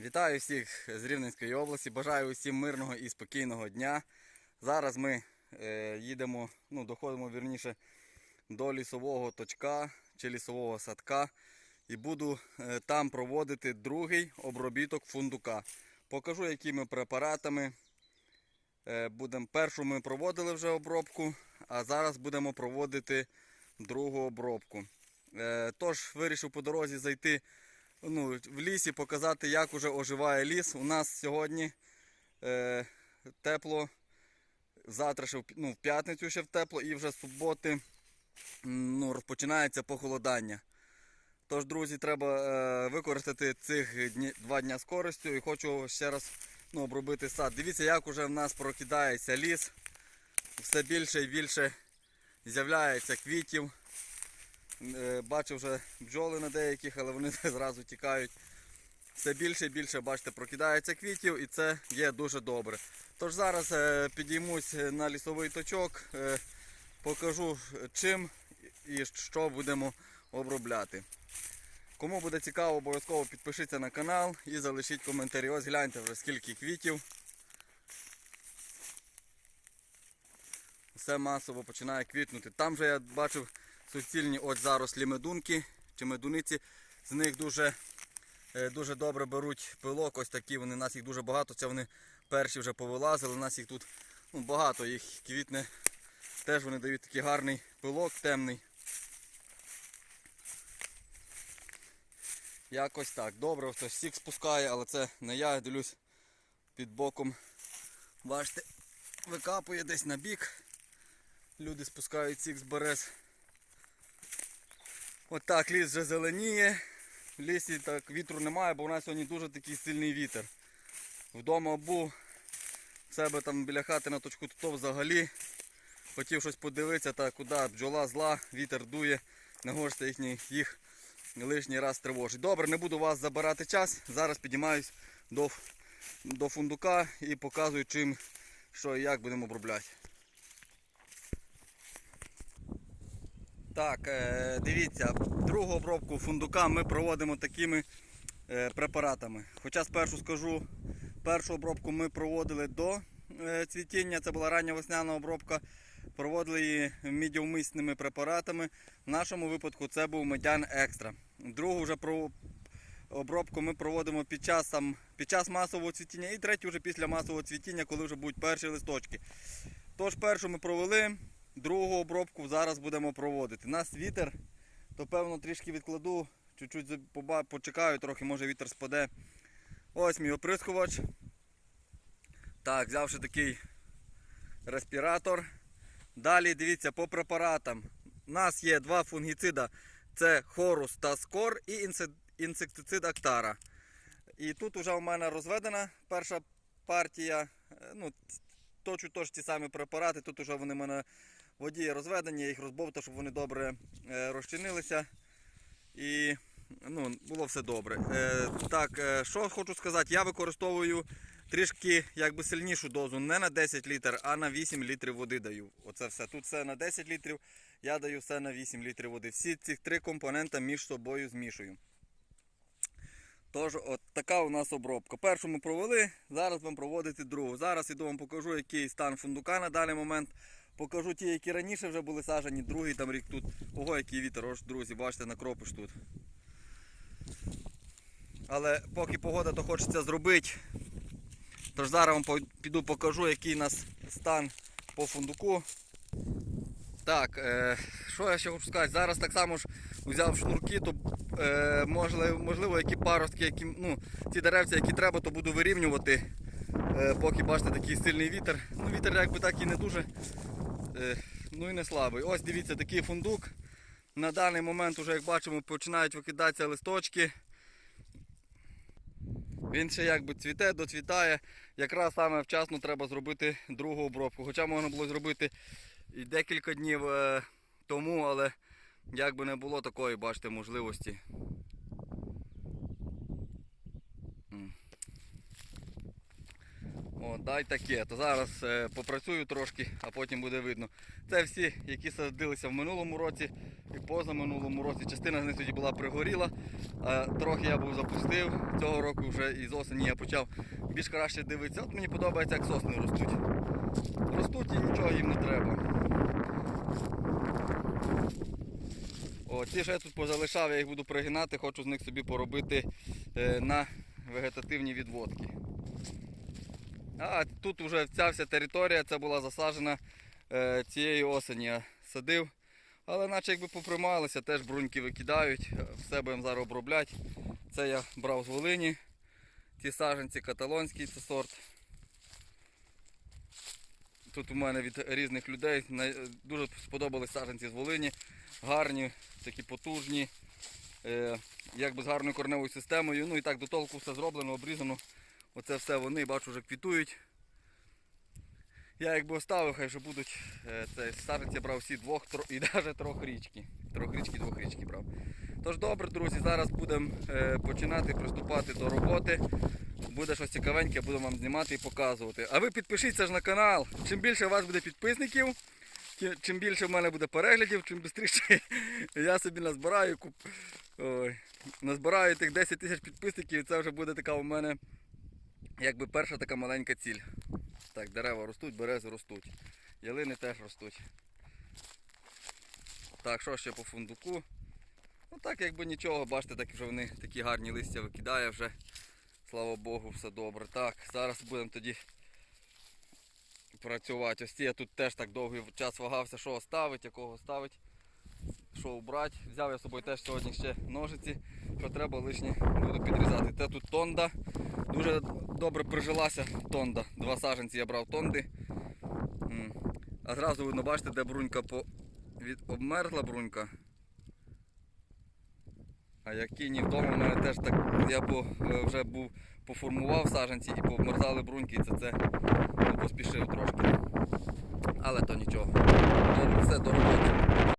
Вітаю всіх з Рівненської області. Бажаю усім мирного і спокійного дня. Зараз ми е, їдемо, ну, доходимо вірніше до лісового точка чи лісового садка і буду е, там проводити другий обробіток фундука. Покажу, якими препаратами. Е, будем, першу ми проводили вже обробку, а зараз будемо проводити другу обробку. Е, тож вирішив по дорозі зайти ну, в лісі показати, як уже оживає ліс. У нас сьогодні е, тепло, завтра ще ну, в п'ятницю ще в тепло і вже з суботи ну, розпочинається похолодання. Тож, друзі, треба е, використати цих дні, два дня з користю і хочу ще раз ну, обробити сад. Дивіться, як уже в нас прокидається ліс. Все більше і більше з'являється квітів. Е, Бачу вже бджоли на деяких, але вони зразу тікають. Все більше і більше, бачите, прокидається квітів і це є дуже добре. Тож зараз е, підіймусь на лісовий точок, е, покажу чим і що будемо обробляти. Кому буде цікаво, обов'язково підпишіться на канал і залишіть коментарі. Ось гляньте вже скільки квітів. Все масово починає квітнути. Там же я бачив суцільні ось зарослі медунки чи медуниці. З них дуже, е, дуже добре беруть пилок. Ось такі вони, у нас їх дуже багато. Це вони перші вже повилазили. У нас їх тут ну, багато їх квітне. Теж вони дають такий гарний пилок темний. Якось так. Добре, хтось всіх спускає, але це не я, я дивлюсь під боком. Бачите, викапує десь на бік. Люди спускають сік з берез. Отак ліс вже зеленіє. В лісі так вітру немає, бо у нас сьогодні дуже такий сильний вітер. Вдома був в себе там біля хати на точку то взагалі. Хотів щось подивитися, та куди бджола зла, вітер дує, хочеться їхні, їх лишній раз тривожить. Добре, не буду вас забирати час. Зараз підіймаюсь до, до фундука і показую чим, що і як будемо обробляти. Так, е, дивіться, другу обробку фундука ми проводимо такими е, препаратами. Хоча спершу скажу, першу обробку ми проводили до е, цвітіння, це була рання весняна обробка. Проводили її мідіумисними препаратами. В нашому випадку це був медян екстра. Другу вже обробку ми проводимо під час, там, під час масового цвітіння і третю вже після масового цвітіння, коли вже будуть перші листочки. Тож першу ми провели, другу обробку зараз будемо проводити. У нас вітер, то певно трішки відкладу, чуть-чуть почекаю, трохи може вітер спаде. Ось мій оприскувач. Так, взявши такий респіратор. Далі дивіться по препаратам. У нас є два фунгіцида. Це хорус та скор і інсектицид Актара. І тут вже у мене розведена перша партія. Е, Ну, точу теж ті самі препарати. Тут вже вони в мене в воді розведені, я їх розбовтав, щоб вони добре е, розчинилися. І ну, було все добре. Е, так, е, що хочу сказати, я використовую трішки якби сильнішу дозу, не на 10 літр, а на 8 літрів води даю. Оце все. Тут все на 10 літрів, я даю все на 8 літрів води. Всі ці три компоненти між собою змішую. Тож, от така у нас обробка. Першу ми провели, зараз будемо проводити другу. Зараз іду вам покажу, який стан фундука на даний момент. Покажу ті, які раніше вже були сажені, другий там рік тут. Ого, який вітер, ось, друзі, бачите, накропиш тут. Але поки погода, то хочеться зробити. Тож зараз вам піду покажу, який у нас стан по фундуку. Так, е, що я ще хочу сказати? Зараз так само ж взяв шнурки, то е, можливо, можливо, які паростки, які, ну, ці деревця, які треба, то буду вирівнювати. Е, поки бачите такий сильний вітер. Ну, вітер якби так і не дуже, ну і не слабий. Ось дивіться, такий фундук. На даний момент, уже, як бачимо, починають викидатися листочки. Він ще якби цвіте, доцвітає. Якраз саме вчасно треба зробити другу обробку. Хоча можна було зробити і декілька днів е, тому, але якби не було такої, бачите, можливості. О, дай таке. То зараз е, попрацюю трошки, а потім буде видно. Це всі, які садилися в минулому році. і позаминулому році. Частина з них тоді була пригоріла, а трохи я був запустив. Цього року вже із осені я почав більш краще дивитися. От мені подобається, як сосни ростуть. Ростуть і нічого їм не треба. О, ті, що я тут позалишав, я їх буду пригинати, хочу з них собі поробити е, на вегетативні відводки. А тут вже ця вся територія це була засаджена е, цієї осені. Я садив. Але наче якби поприймалися, теж бруньки викидають, е, все будемо зараз обробляти. Це я брав з Волині. Ці саджанці каталонський це сорт. Тут у мене від різних людей дуже сподобались саджанці з Волині. Гарні, такі потужні, е, якби з гарною корневою системою. Ну і так до толку все зроблено, обрізано. Оце все вони, бачу, вже квітують. Я якби оставив, хай вже будуть. е, Це я брав всі двох і навіть трьохрічки. Трьохрічки, двохрічки брав. Тож добре, друзі, зараз будемо е, починати приступати до роботи. Буде щось цікавеньке, буду вам знімати і показувати. А ви підпишіться ж на канал. Чим більше у вас буде підписників, чим більше в мене буде переглядів, чим швидше я собі назбираю, куп... Ой, назбираю тих 10 тисяч підписників, і це вже буде така у мене якби перша така маленька ціль. Так, дерева ростуть, берези ростуть. Ялини теж ростуть. Так, що ще по фундуку? Ну так якби нічого, бачите, так вже вони такі гарні листя викидає вже. Слава Богу, все добре. Так, зараз будемо тоді працювати. Ось я тут теж так довгий час вагався, що оставити, якого оставити, що убрати. Взяв я з собою теж сьогодні ще ножиці, що треба лишнє буду підрізати. Це тут тонда. Дуже добре прижилася тонда. Два саженці я брав тонди. А зразу видно, бачите, де брунька по... від... обмерзла брунька. А які ні вдома в мене теж так, я по, е, вже був поформував саженці і повмерзали бруньки, і це це ну, поспішив трошки. Але то нічого. Все до роботи.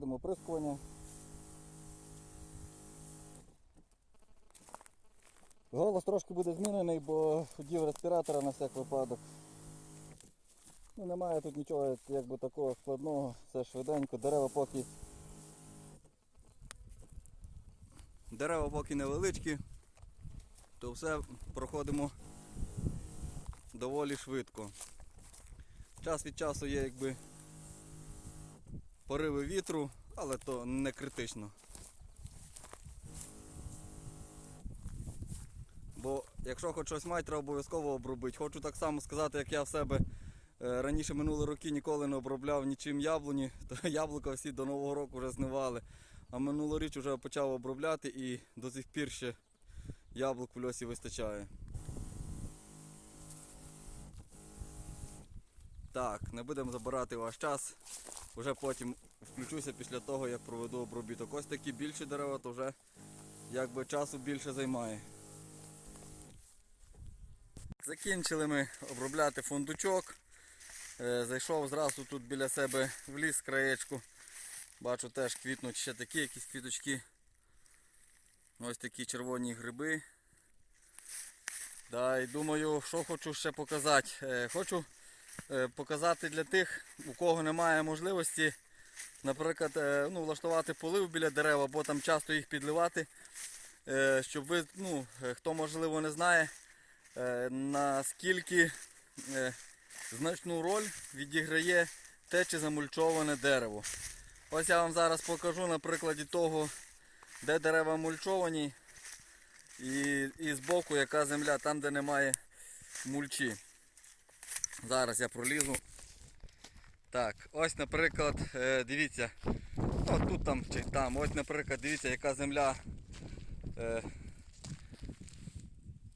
Проводимо прискування. Голос трошки буде змінений, бо вдів респіратора на всяк випадок. Ну, немає тут нічого якби такого складного, все швиденько, дерева поки. Дерева поки невеличкі, то все проходимо доволі швидко. Час від часу є якби пориви вітру, але то не критично. Бо якщо хоч щось мати, треба обов'язково обробити. Хочу так само сказати, як я в себе е, раніше минулі роки ніколи не обробляв нічим яблуні, то яблука всі до Нового року вже знивали. А минулоріч вже почав обробляти і до сих пір ще яблук в льосі вистачає. Так, не будемо забирати ваш час. Вже потім включуся після того, як проведу обробіток. Ось такі більші дерева, то вже якби часу більше займає. Закінчили ми обробляти фундучок. Е, Зайшов зразу тут біля себе в ліс краєчку. Бачу теж квітнуть ще такі якісь квіточки. Ось такі червоні гриби. Да, і думаю, що хочу ще показати. Е, Хочу показати для тих, у кого немає можливості, наприклад, е, ну, влаштувати полив біля дерев, або там часто їх підливати. Е, Щоб ви, ну, е, хто можливо не знає, е, наскільки е, значну роль відіграє те, чи замульчоване дерево. Ось я вам зараз покажу на прикладі того, де дерева мульчовані і, і збоку яка земля, там де немає мульчі. Зараз я пролізу. Так, ось, наприклад, е, дивіться, от тут там чи там, ось, наприклад, дивіться, яка земля. Е,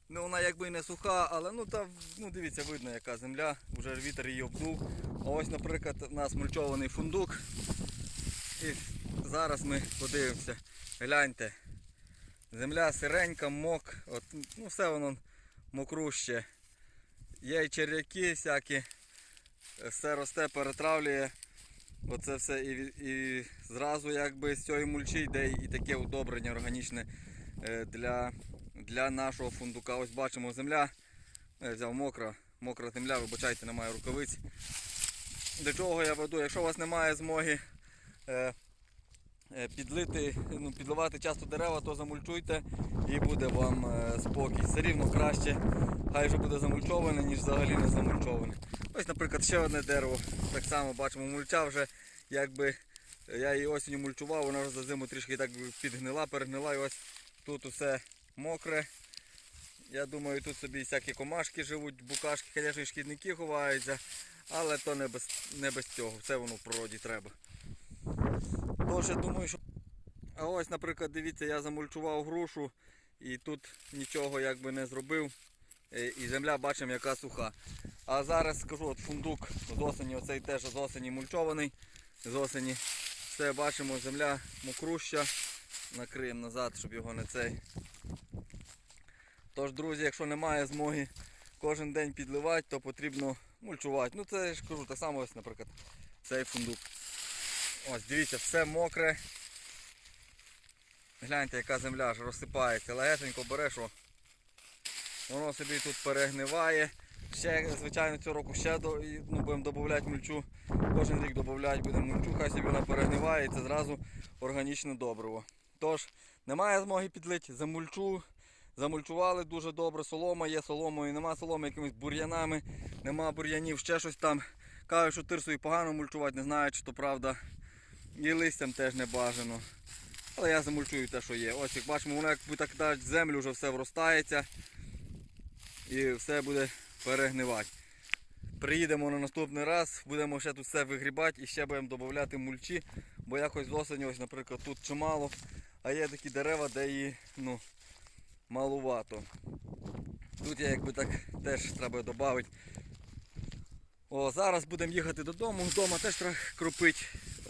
ну вона якби і не суха, але ну та ну дивіться, видно яка земля, вже вітер її обдув. А ось, наприклад, у нас мульчований фундук. І зараз ми подивимося. Гляньте. Земля сиренька, мок, от, ну все воно мокруще. Є і черв'яки всякі, все росте, перетравлює. Оце все і, і зразу якби з цієї мульчі йде і таке удобрення органічне е, для, для нашого фундука. Ось бачимо земля. Я взяв мокра, мокра земля, вибачайте, немає рукавиць. До чого я веду? Якщо у вас немає змоги е, е, підлити, ну, підливати часто дерева, то замульчуйте і буде вам е, спокій. Все рівно краще, хай вже буде замульчоване, ніж взагалі не замульчоване. Ось, наприклад, ще одне дерево. Так само бачимо, мульча вже якби я її осінню мульчував, вона вже за зиму трішки так підгнила, перегнила і ось тут усе мокре. Я думаю, тут собі всякі комашки живуть, букашки, звісно, і шкідники ховаються, але то не без, не без цього, все воно в природі треба. Тож я думаю, що. А ось, наприклад, дивіться, я замульчував грушу і тут нічого якби не зробив. Е, І земля бачимо, яка суха. А зараз скажу, от фундук з осені, оцей теж з осені мульчований. З осені все бачимо, земля мокруща. Накриємо назад, щоб його не цей. Тож, друзі, якщо немає змоги кожен день підливати, то потрібно мульчувати. Ну це я ж кажу, так само ось, наприклад, цей фундук. Ось, дивіться, все мокре. Гляньте, яка земля аж розсипається. Легесенько береш, о. Воно собі тут перегниває. Ще, звичайно, цього року ще до, ну, будемо додавати мульчу. Кожен рік додавати будемо мульчу, хай собі вона перегниває і це зразу органічне добриво. Тож, немає змоги підлити, замульчу. Замульчували дуже добре, солома є соломою, нема соломи якимись бур'янами, нема бур'янів, ще щось там. Кажуть, що тирсою погано мульчувати, не знаю, чи то правда. І листям теж не бажано. Але я замульчую те, що є. Ось як бачимо, воно якби так землю вже все вростається і все буде перегнивати. Приїдемо на наступний раз, будемо ще тут все вигрібати і ще будемо додати мульчі, бо якось з осені, ось, наприклад, тут чимало, а є такі дерева, де її ну, малувато. Тут я якби так теж треба додати. О, зараз будемо їхати додому, вдома теж треба кропити.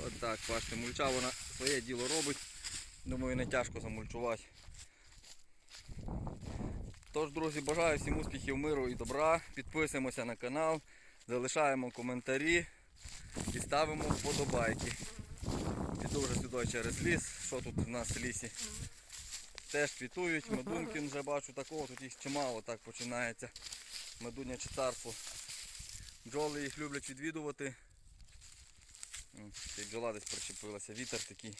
От так, бачите, мульча вона своє діло робить. Думаю, не тяжко замульчувати. Тож, друзі, бажаю всім успіхів, миру і добра. Підписуємося на канал, залишаємо коментарі і ставимо вподобайки. Піду вже сюди через ліс. Що тут у нас в лісі? Теж квітують, медунки вже бачу такого, тут їх чимало так починається. Медуня чи царство. Бджоли їх люблять відвідувати. Бджола десь причепилася, вітер такий.